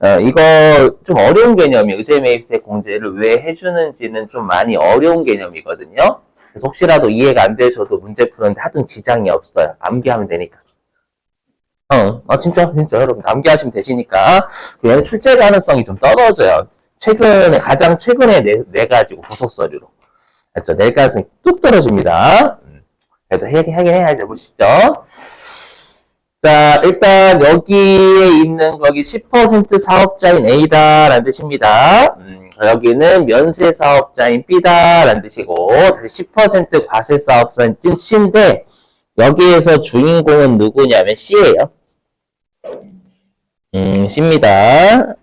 어, 이거 좀 어려운 개념이 의제 매입세 공제를 왜 해주는지는 좀 많이 어려운 개념이거든요. 그래서 혹시라도 이해가 안 되셔도 문제 푸는데 하등 지장이 없어요. 암기하면 되니까. 어, 아, 진짜, 진짜, 여러분, 암기하시면 되시니까. 얘는 출제 가능성이 좀 떨어져요. 최근에, 가장 최근에 내, 내가지고 후속 서류로. 맞죠? 낼 가능성이 뚝 떨어집니다. 음, 그래도 해, 하긴 해야죠. 보시죠. 자, 일단 여기에 있는 거기 10% 사업자인 A다라는 뜻입니다. 음, 여기는 면세 사업자인 B다라는 뜻이고, 다시 10% 과세 사업자인 C인데, 여기에서 주인공은 누구냐면 C예요. 음, C입니다.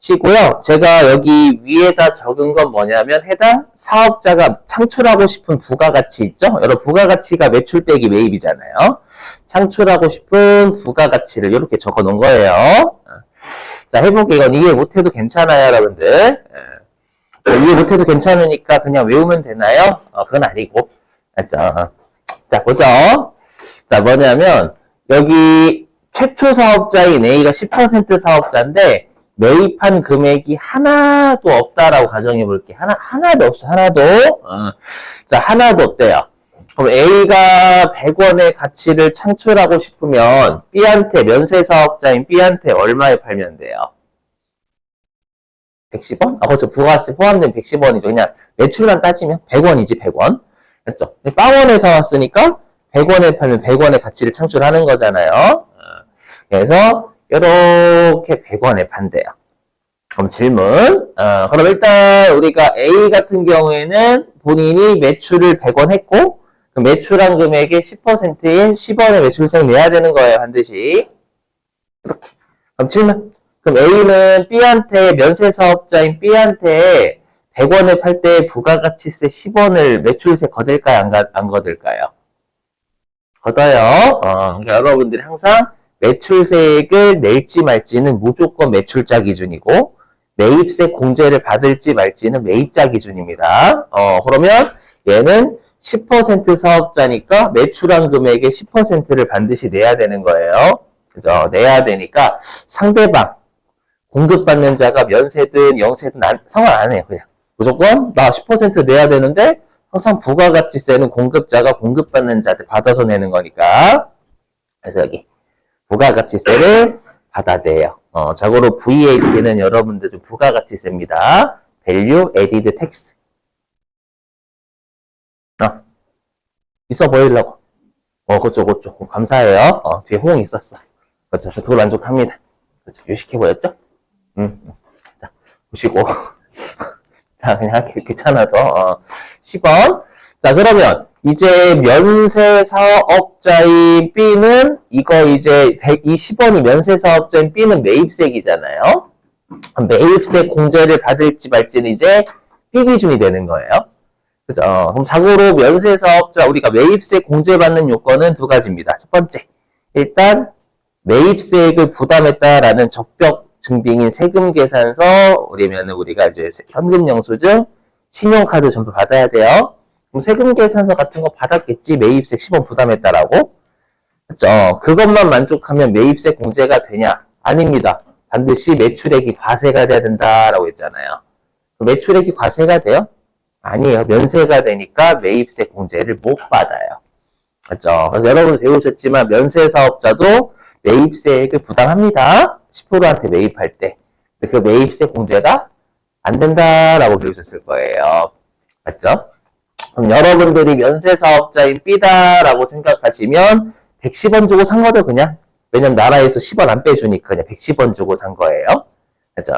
어, C고요. 제가 여기 위에다 적은 건 뭐냐면 해당 사업자가 창출하고 싶은 부가가치 있죠? 여러분 부가가치가 매출 빼기 매입이잖아요. 창출하고 싶은 부가가치를 이렇게 적어 놓은 거예요. 어. 자, 해볼게. 이건 이해 못해도 괜찮아요, 여러분들. 예. 이해 못해도 괜찮으니까 그냥 외우면 되나요? 어, 그건 아니고. 맞죠? 자, 보죠. 자, 뭐냐면, 여기 최초 사업자인 A가 10% 사업자인데, 매입한 금액이 하나도 없다라고 가정해 볼게. 하나, 하나도 없어, 하나도. 어. 자, 하나도 없대요. 그럼 A가 100원의 가치를 창출하고 싶으면 B한테, 면세 사업자인 B한테 얼마에 팔면 돼요? 110원? 아, 그렇죠. 부가세 포함된 110원이죠. 그냥 매출만 따지면 100원이지, 100원. 그렇죠. 빵원에 사왔으니까 100원에 팔면 100원의 가치를 창출하는 거잖아요. 어. 그래서 이렇게 100원에 판대요. 그럼 질문. 어, 그럼 일단 우리가 A 같은 경우에는 본인이 매출을 100원 했고 그 매출한 금액의 10%인 10원의 매출세 내야 되는 거예요, 반드시. 이렇게. 그럼 질문. 그럼 A는 B한테 면세 사업자인 B한테 100원에 팔 때 부가가치세 10원을 매출세 거둘까요? 안, 가, 안 거둘까요? 걷어요. 어, 그러니까 여러분들이 항상 매출세액을 낼지 말지는 무조건 매출자 기준이고 매입세 공제를 받을지 말지는 매입자 기준입니다. 어, 그러면 얘는 10% 사업자니까 매출한 금액의 10%를 반드시 내야 되는 거예요. 그죠? 내야 되니까 상대방 공급받는 자가 면세든 영세든 안- 상관 안 해요. 그냥 무조건 나 10% 내야 되는데 항상 부가가치세는 공급자가 공급받는 자한테 받아서 내는 거니까 그래서 여기 부가가치세를 받아내요. 어, 자고로 VAT는 여러분들 좀 부가가치세입니다. Value Added Tax. 어, 있어 보이려고. 어, 그쪽, 그쪽. 감사해요. 어, 뒤에 호응 있었어. 그렇죠. 저 그걸 만족합니다. 그렇죠. 유식해 보였죠? 음. 음. 자, 보시고. 자, 그냥 귀찮아서. 어, 10원. 자, 그러면 이제 면세 사업자인 B는 이거 이제 120원이 면세 사업자인 B는 매입세이잖아요. 매입세 공제를 받을지 말지는 이제 B 기준이 되는 거예요. 그죠? 그럼 자고로 면세 사업자 우리가 매입세 공제받는 요건은 두 가지입니다. 첫 번째, 일단 매입세액을 부담했다라는 적벽 증빙인 세금 계산서, 우리면은 우리가 이제 현금 영수증, 신용카드 전부 받아야 돼요. 그럼 세금 계산서 같은 거 받았겠지? 매입세 10원 부담했다라고? 그죠? 그것만 만족하면 매입세 공제가 되냐? 아닙니다. 반드시 매출액이 과세가 돼야 된다라고 했잖아요. 매출액이 과세가 돼요? 아니에요. 면세가 되니까 매입세 공제를 못 받아요. 맞죠? 그래서 여러분 배우셨지만 면세 사업자도 매입세액을 부담합니다. 10%한테 매입할 때. 그 매입세 공제가 안 된다라고 배우셨을 거예요. 맞죠? 그럼 여러분들이 면세 사업자인 B다라고 생각하시면 110원 주고 산 거죠, 그냥. 왜냐면 나라에서 10원 안 빼주니까 그냥 110원 주고 산 거예요. 그죠?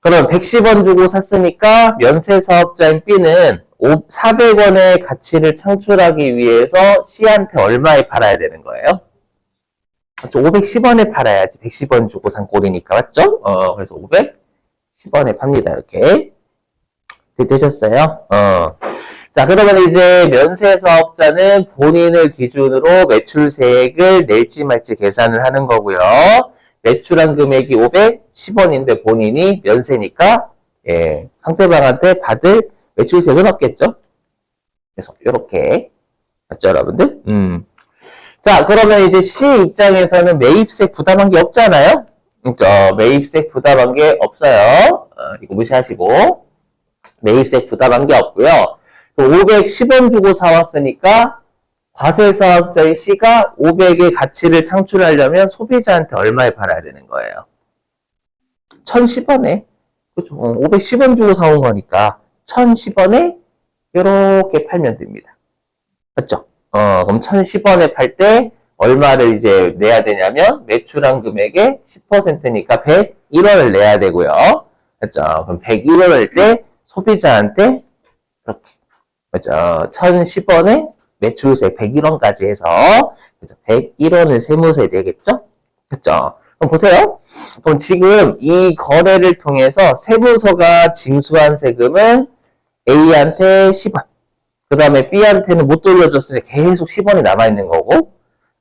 그럼 110원 주고 샀으니까 면세 사업자인 B는 400원의 가치를 창출하기 위해서 C한테 얼마에 팔아야 되는 거예요? 510원에 팔아야지 110원 주고 산 꼴이니까 맞죠? 어, 그래서 510원에 팝니다. 이렇게. 되셨어요? 어. 자, 그러면 이제 면세 사업자는 본인을 기준으로 매출세액을 낼지 말지 계산을 하는 거고요. 매출한 금액이 510원인데 본인이 면세니까 예, 상대방한테 받을 매출세액은 없겠죠? 그래서 이렇게 맞죠, 여러분들? 음. 자, 그러면 이제 C 입장에서는 매입세 부담한 게 없잖아요? 저 매입세 부담한 게 없어요. 어, 이거 무시하시고 매입세 부담한 게 없고요. 510원 주고 사왔으니까 과세사업자의 C가 500의 가치를 창출하려면 소비자한테 얼마에 팔아야 되는 거예요? 1010원에 그죠? 510원 주고 사온 거니까 1010원에 이렇게 팔면 됩니다. 맞죠? 어, 그럼 1010원에 팔 때 얼마를 이제 내야 되냐면 매출한 금액의 10%니까 101원을 내야 되고요. 맞죠? 그럼 101원일 때 소비자한테 이렇게 맞죠? 1010원에 매출세 101원까지 해서 그죠? 101원을 세무서에 내겠죠? 그죠? 그럼 보세요. 그럼 지금 이 거래를 통해서 세무서가 징수한 세금은 A한테 10원, 그 다음에 B한테는 못 돌려줬으니 계속 10원이 남아있는 거고,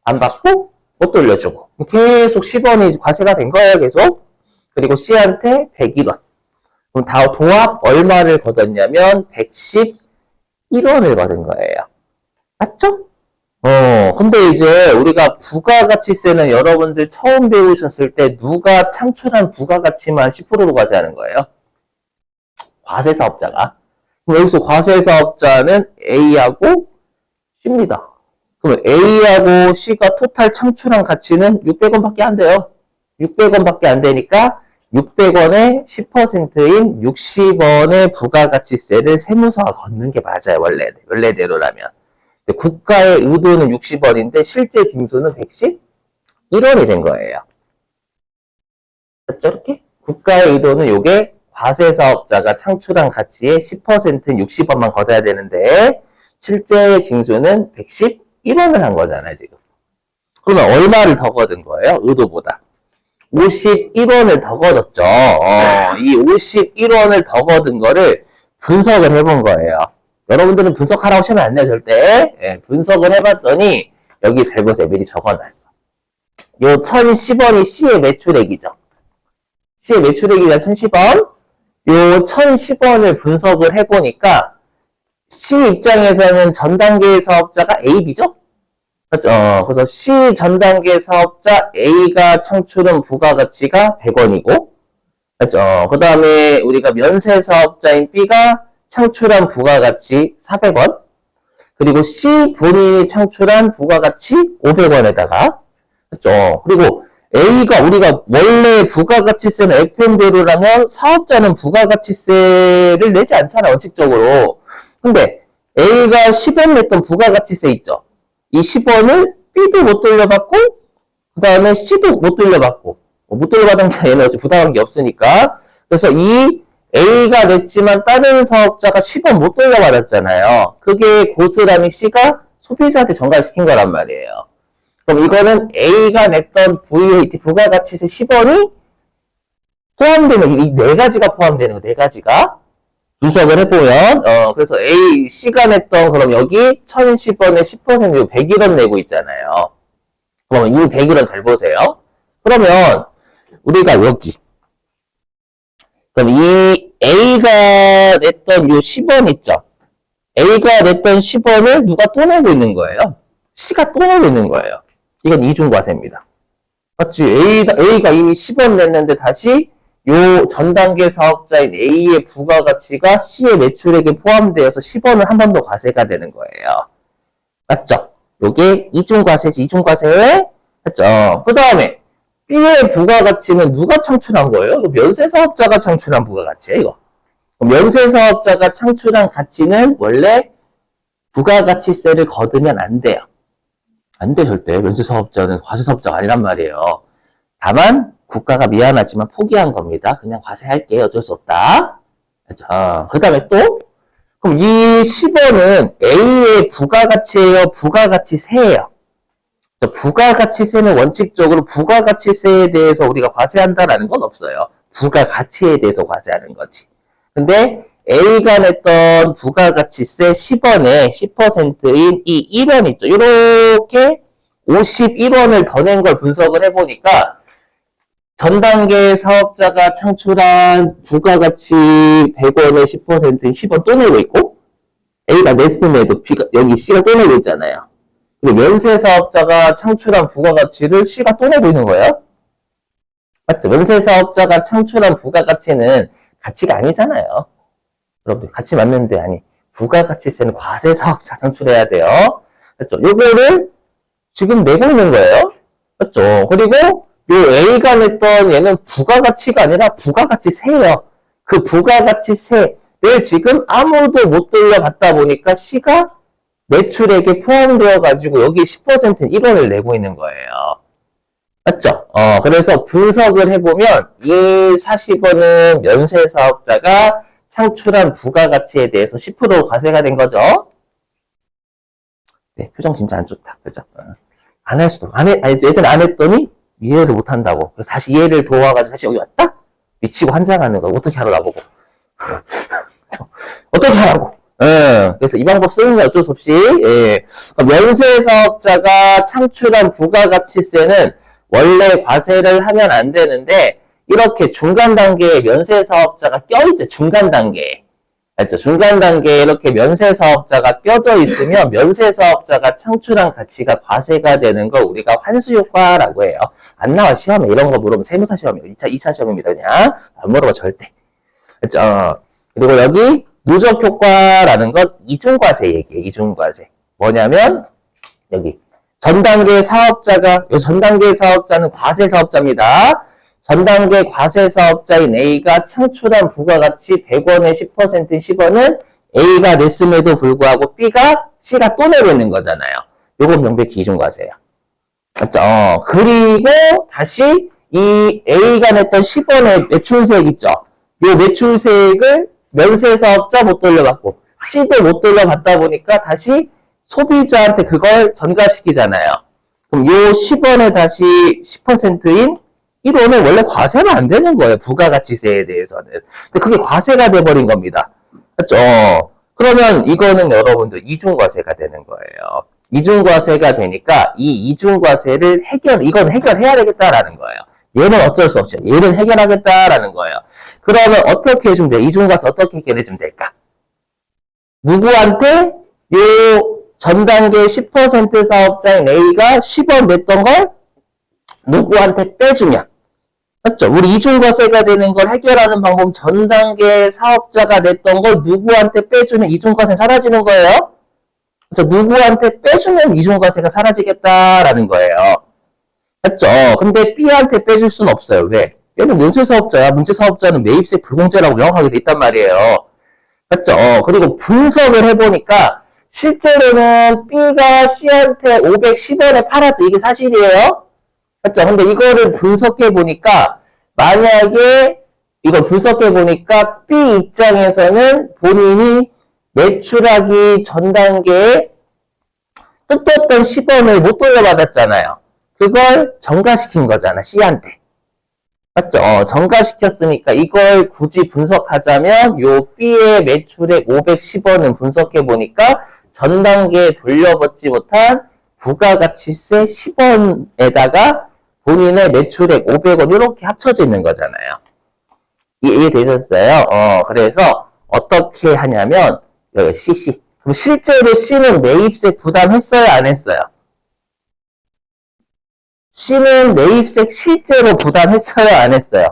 안 받고 못 돌려주고, 계속 10원이 과세가 된 거예요, 계속. 그리고 C한테 101원. 그럼 다 도합 얼마를 걷었냐면 111원을 걷은 거예요. 맞죠? 어, 근데 이제 우리가 부가가치세는 여러분들 처음 배우셨을 때 누가 창출한 부가가치만 10%로 과세하는 거예요? 과세사업자가. 여기서 과세사업자는 A하고 C입니다. 그럼 A하고 C가 토탈 창출한 가치는 600원밖에 안 돼요. 600원밖에 안 되니까 600원의 10%인 60원의 부가가치세를 세무서가 걷는 게 맞아요. 원래, 원래대로라면. 국가의 의도는 60원인데 실제 징수는 111원이 된 거예요. 이렇게? 국가의 의도는 요게 과세사업자가 창출한 가치의 10%는 60원만 걷어야 되는데 실제 징수는 111원을 한 거잖아요, 지금. 그러면 얼마를 더 걷은 거예요? 의도보다. 51원을 더 걷었죠. 어, 이 51원을 더 걷은 거를 분석을 해본 거예요. 여러분들은 분석하라고 시험에 안 내요, 절대. 예, 분석을 해봤더니, 여기 잘 보세요. 미리 적어놨어. 요 1010원이 C의 매출액이죠. C의 매출액이란 1010원. 요 1010원을 분석을 해보니까, C 입장에서는 전 단계 사업자가 AB죠? 그렇죠. 어, 그래서 C 전 단계 사업자 A가 창출한 부가가치가 100원이고, 그렇죠. 그 다음에 우리가 면세 사업자인 B가 창출한 부가가치 400원, 그리고 C 본인이 창출한 부가가치 500원에다가, 그렇죠. 그리고 A가 우리가 원래 부가가치세는 FM대로라면 사업자는 부가가치세를 내지 않잖아, 원칙적으로. 근데 A가 10원 냈던 부가가치세 있죠. 이 10원을 B도 못 돌려받고, 그 다음에 C도 못 돌려받고, 뭐못 돌려받은 게 얘는 어차피 부담한 게 없으니까. 그래서 이 A가 냈지만 다른 사업자가 10원 못 돌려받았잖아요. 그게 고스란히 C가 소비자한테 전가시킨 거란 말이에요. 그럼 이거는 A가 냈던 VAT 부가가치세 10원이 포함되는 이 네 가지가 포함되는 거, 네 가지가 분석을 해보면, 어, 그래서 A, C가 냈던, 그럼 여기 1010원에 10% 101원 내고 있잖아요. 그러면 이 101원 잘 보세요. 그러면, 우리가 여기. 그럼 이 A가 냈던 요 10원 있죠? A가 냈던 10원을 누가 또 내고 있는 거예요? C가 또 내고 있는 거예요. 이건 이중과세입니다. 맞지? A가, A가 이미 10원 냈는데 다시 요 전 단계 사업자인 A의 부가가치가 C의 매출액에 포함되어서 10원은 한 번 더 과세가 되는 거예요. 맞죠? 요게 이중 과세지, 이중 과세. 맞죠? 그 다음에 B의 부가가치는 누가 창출한 거예요? 이거 면세 사업자가 창출한 부가가치예요, 이거. 면세 사업자가 창출한 가치는 원래 부가가치세를 거두면 안 돼요. 안 돼, 절대. 면세 사업자는 과세 사업자가 아니란 말이에요. 다만, 국가가 미안하지만 포기한 겁니다. 그냥 과세할게요. 어쩔 수 없다. 자, 그 다음에 또, 그럼 이 10원은 A의 부가가치예요? 부가가치세예요? 부가가치세는 원칙적으로 부가가치세에 대해서 우리가 과세한다라는 건 없어요. 부가가치에 대해서 과세하는 거지. 근데 A가 냈던 부가가치세 10원에 10%인 이 1원 있죠. 이렇게 51원을 더 낸 걸 분석을 해보니까 전 단계 사업자가 창출한 부가가치 100원의 10%인 10원 또 내고 있고 A가 냈음에도 B가, 여기 C가 또 내고 있잖아요. 그리고 면세 사업자가 창출한 부가가치를 C가 또 내고 있는 거예요. 맞죠? 연쇄 사업자가 창출한 부가가치는 가치가 아니잖아요. 여러분들 같이 맞는데 아니 부가가치세는 과세 사업자 창출해야 돼요. 맞죠? 요거를 지금 내고 있는 거예요. 맞죠? 그리고 요 A가 냈던 얘는 부가가치가 아니라 부가가치세예요. 그 부가가치 세를 지금 아무도 못 돌려받다 보니까 C가 매출액에 포함되어 가지고 여기 10%는 1원을 내고 있는 거예요. 맞죠? 어, 그래서 분석을 해보면 이 40원은 연쇄 사업자가 창출한 부가가치에 대해서 10% 과세가 된 거죠. 네, 표정 진짜 안 좋다. 그죠? 어. 안할 수도, 안 해, 예전에 안 했더니 이해를 못 한다고. 그래서 다시 이해를 도와가지고 다시 여기 왔다? 미치고 환장하는 거. 어떻게 하러 나보고. 어떻게 하라고. 예, 그래서 이 방법 쓰는 게 어쩔 수 없이, 예. 그럼 연쇄 사업자가 창출한 부가가치세는 원래 과세를 하면 안 되는데, 이렇게 중간 단계에 면세 사업자가 껴있죠. 중간 단계에. 알죠? 중간 단계에 이렇게 면세 사업자가 껴져 있으면 면세 사업자가 창출한 가치가 과세가 되는 거 우리가 환수 효과라고 해요. 안 나와 시험에 이런 거 물으면 세무사 시험이에요. 2차 2차 시험입니다. 그냥 안 물어봐 절대. 그죠? 어. 그리고 여기 누적 효과라는 건 이중과세 얘기예요. 이중과세. 뭐냐면 여기 전 단계 사업자가 요전 단계 사업자는 과세 사업자입니다. 전 단계 과세 사업자인 A가 창출한 부가가치 100원의 10% 10원은 A가 냈음에도 불구하고 B가 C가 또 내고 있는 거잖아요. 요건 명백히 이중과세예요. 맞죠? 어, 그리고 다시 이 A가 냈던 10원의 매출세액 있죠? 요 매출세액을 면세 사업자 못 돌려받고 C도 못 돌려받다 보니까 다시 소비자한테 그걸 전가시키잖아요. 그럼 요 10원에 다시 10%인 1원은 원래 과세가 안 되는 거예요. 부가가치세에 대해서는. 근데 그게 과세가 돼버린 겁니다. 맞죠? 그러면 이거는 여러분들 이중과세가 되는 거예요. 이중과세가 되니까 이 이중과세를 해결, 이건 해결해야 되겠다라는 거예요. 얘는 어쩔 수 없죠. 얘는 해결하겠다라는 거예요. 그러면 어떻게 해주면 돼? 이중과세 어떻게 해결해주면 될까? 누구한테 요 전단계 10% 사업자인 A가 10원 냈던 걸 누구한테 빼주냐? 맞죠? 우리 이중과세가 되는 걸 해결하는 방법 전 단계 사업자가 냈던 걸 누구한테 빼주면 이중과세 사라지는 거예요. 그렇죠? 누구한테 빼주면 이중과세가 사라지겠다라는 거예요. 맞죠? 근데 B한테 빼줄 수는 없어요. 왜? 얘는 문제사업자야. 문제사업자는 매입세 불공제라고 명확하게 돼 있단 말이에요. 맞죠? 그리고 분석을 해보니까 실제로는 B가 C한테 510원에 팔았죠. 이게 사실이에요. 맞죠? 근데 이거를 분석해 보니까 만약에 이걸 분석해 보니까 B 입장에서는 본인이 매출하기 전 단계에 뜯겼던 10원을 못 돌려받았잖아요. 그걸 정가시킨 거잖아, C한테. 맞죠? 어, 정가시켰으니까 이걸 굳이 분석하자면 요 B의 매출액 510원은 분석해 보니까 전 단계에 돌려받지 못한 부가가치세 10원에다가 본인의 매출액 500원 이렇게 합쳐져 있는 거잖아요. 이해되셨어요? 어, 그래서 어떻게 하냐면 여기 CC. 그럼 실제로 C는 매입세 부담했어요? 안 했어요? C는 매입세 실제로 부담했어요? 안 했어요?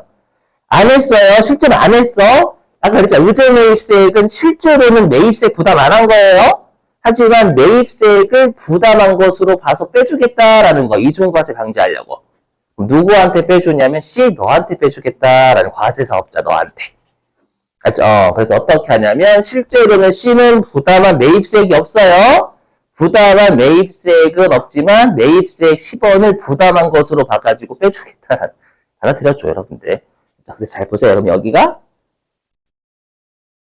안 했어요. 실제로 안 했어. 아까 그랬죠. 의제 매입세액은 실제로는 매입세 부담 안 한 거예요. 하지만 매입세액을 부담한 것으로 봐서 빼주겠다라는 거. 이중과세 방지하려고. 누구한테 빼주냐면 C 너한테 빼주겠다라는 과세 사업자 너한테. 맞죠? 어, 그래서 어떻게 하냐면 실제로는 C는 부담한 매입세액이 없어요. 부담한 매입세액은 없지만 매입세액 10원을 부담한 것으로 봐가지고 빼주겠다. 알아들었죠, 여러분들. 자, 근데 잘 보세요. 여러분 여기가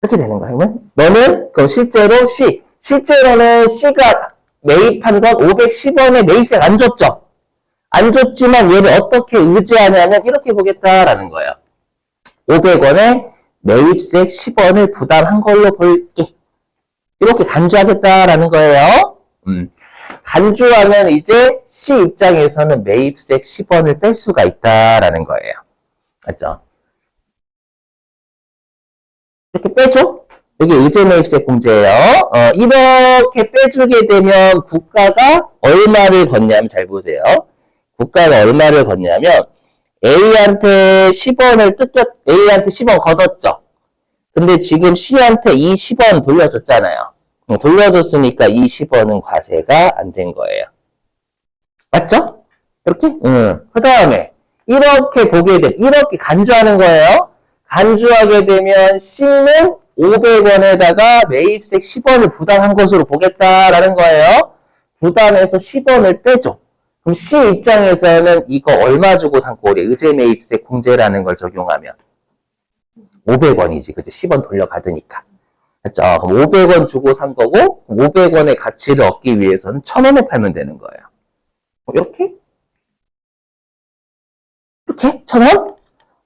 이렇게 되는 거예요. 그러면 너는 그럼 실제로 C, 실제로는 C가 매입한 건 510원의 매입세액 안 줬죠? 안 줬지만 얘를 어떻게 의지하냐면 이렇게 보겠다라는 거예요. 500원에 매입세 10원을 부담한 걸로 볼게. 이렇게 간주하겠다라는 거예요. 음. 간주하면 이제 C 입장에서는 매입세 10원을 뺄 수가 있다라는 거예요. 맞죠? 이렇게 빼줘? 여기 의제 매입세 공제예요. 어, 이렇게 빼주게 되면 국가가 얼마를 걷냐면 잘 보세요. 국가가 얼마를 걷냐면 A한테 10원을 뜯겼, A한테 10원 걷었죠. 근데 지금 C한테 이 10원 돌려줬잖아요. 음, 돌려줬으니까 이 10원은 과세가 안 된 거예요. 맞죠? 이렇게? 응. 그 다음에, 이렇게 보게 돼. 이렇게 간주하는 거예요. 간주하게 되면 C는 500원에다가 매입세 10원을 부담한 것으로 보겠다라는 거예요. 부담해서 10원을 빼줘. 그럼 C 입장에서는 이거 얼마 주고 산 거? 우리 의제 매입세 공제라는 걸 적용하면 500원이지. 그치? 10원 돌려받으니까. 그죠? 그럼 500원 주고 산 거고 500원의 가치를 얻기 위해서는 1000원에 팔면 되는 거예요. 뭐 이렇게? 이렇게? 1000원?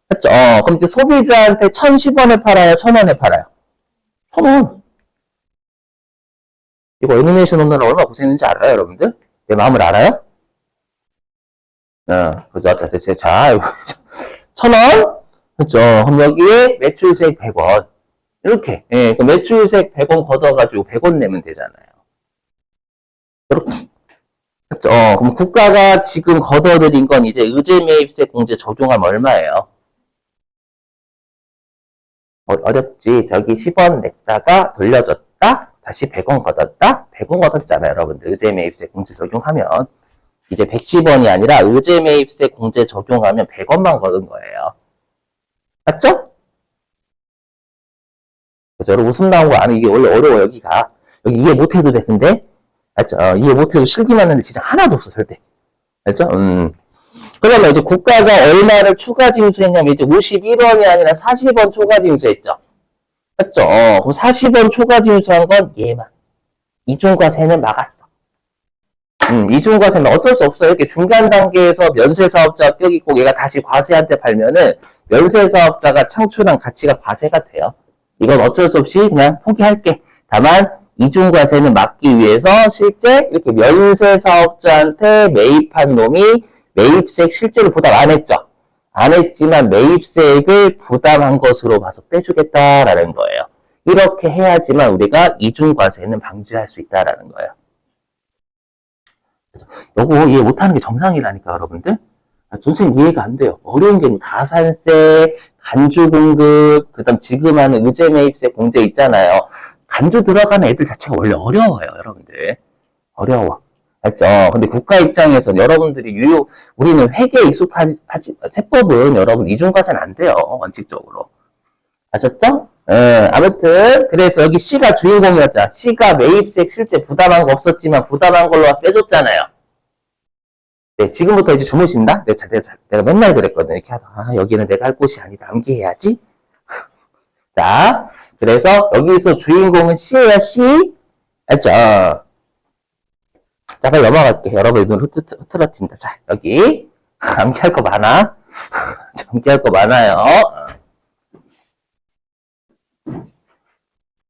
맞죠? 어, 그럼 이제 소비자한테 1010원에 팔아요? 1000원에 팔아요? 1000원. 이거 애니메이션 오느라 얼마나 고생했는지 알아요, 여러분들? 내 마음을 알아요? 어, 그죠? 자, 자, 자, 이거, 1000원? 그죠? 그럼 여기에 매출세액 100원. 이렇게. 예, 그 매출세액 100원 걷어가지고 100원 내면 되잖아요. 이렇게. 그죠? 어, 그럼 국가가 지금 걷어들인 건 이제 의제 매입세 공제 적용하면 얼마예요? 어, 어렵지. 저기 10원 냈다가 돌려줬다. 다시 100원 걷었다. 100원 걷었잖아요, 여러분들. 의제 매입세 공제 적용하면. 이제 110원이 아니라 의제 매입세 공제 적용하면 100원만 걷은 거예요. 맞죠? 그죠? 웃음 나온 거 아는 이게 원래 어려워, 여기가. 여기 이해 못해도 돼, 근데. 맞죠? 어, 이해 못해도 실기만 하는데 진짜 하나도 없어, 절대. 알죠? 음. 그러면 이제 국가가 얼마를 추가 징수했냐면 이제 51원이 아니라 40원 추가 징수했죠. 맞죠? 어, 그럼 40원 추가 징수한 건 얘만. 이중과세는 막았어. 음, 이중 과세는 어쩔 수 없어요. 이렇게 중간 단계에서 면세 사업자가 껴있고 얘가 다시 과세한테 팔면은 면세 사업자가 창출한 가치가 과세가 돼요. 이건 어쩔 수 없이 그냥 포기할게. 다만 이중 과세는 막기 위해서 실제 이렇게 면세 사업자한테 매입한 놈이 매입세액 실제로 부담 안 했죠. 안 했지만 매입세액을 부담한 것으로 봐서 빼주겠다라는 거예요. 이렇게 해야지만 우리가 이중과세는 방지할 수 있다라는 거예요. 요거 이해 못하는 게 정상이라니까 여러분들. 아, 선생님 이해가 안 돼요. 어려운 게뭐 가산세, 간주공급, 그 다음 지금 하는 의제매입세 공제 있잖아요. 간주 들어가는 애들 자체가 원래 어려워요, 여러분들. 어려워. 알죠? 근데 국가 입장에서 여러분들이 유효, 우리는 회계에 익숙하지, 하지- 세법은 여러분 이중과세는 안 돼요, 원칙적으로. 아셨죠? 예, 아무튼, 그래서 여기 C가 주인공이었잖아. C가 매입세액 실제 부담한 거 없었지만 부담한 걸로 와서 빼줬잖아요. 네, 지금부터 이제 주무신다? 내가, 내가, 내가 맨날 그랬거든. 이렇게 하다가, 아, 여기는 내가 할 곳이 아니다. 암기해야지. 자, 그래서 여기서 주인공은 C예요, C. 알죠? 자, 빨리 넘어갈게. 여러분, 눈 흐트, 흐트러뜨린다. 자, 여기. 암기할 거 많아. 암기할 거 많아요.